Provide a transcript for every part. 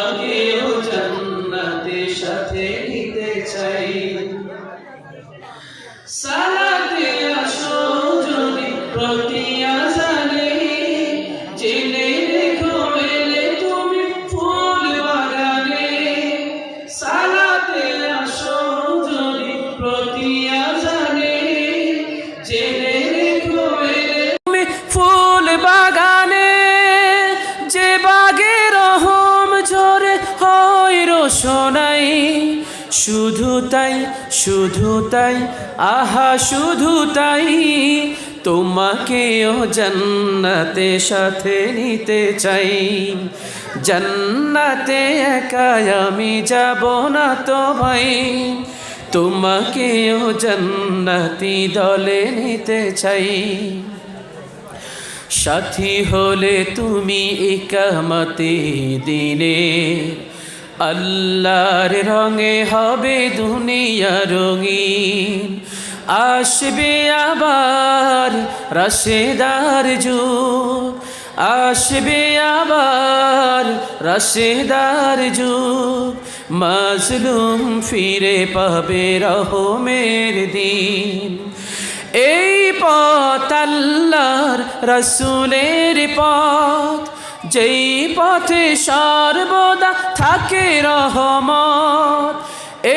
তোমাকেও শুধু তাই শুধু তাই, আহা, শুধু তাই। তোমাকেও জান্নাতে সাথে নিতে চাই। জান্নাতে একা আমি যাব না তো ভাই তোমাকেও জান্নাতি দলে নিতে চাই। সাথী হলে তুমি একামতে দিনে আল্লাহর রঙে হবে দুনিয়া রঙিন। আসবে আবার রসেদার যুগ। আসবে আবার রসেদার যুগ। মাজলুম ফিরে পাবে রহমের দিন। এই পথ আল্লাহর রসুলের পথ। যেই পথে সর্বদা থাকে রহমত,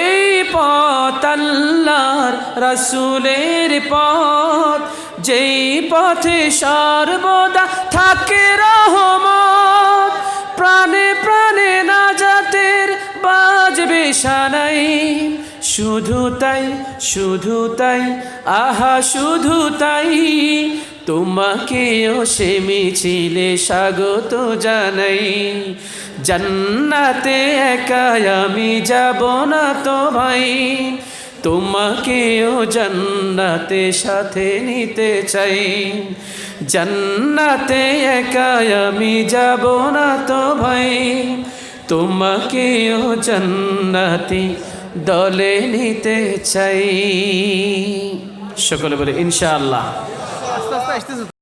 এই পথ আল্লাহর রসুলের পথ। যেই পথে সর্বদা থাকে রহমত, প্রাণে প্রাণে না জাতের বাজবে সানাই শুধু তাই শুধু তাই, আহা শুধু তাই তোমাকেও সে মিছিলে স্বাগত জানাই। জান্নাতে একা আমি যাব না তো ভাই তোমাকেও জান্নাতে সাথে নিতে চাই। জান্নাতে একা আমি যাব না তো ভাই তোমাকেও জান্নাতি দলে নিতে চাই। সকলে বলে, ইনশাআল্লাহ। açtınız.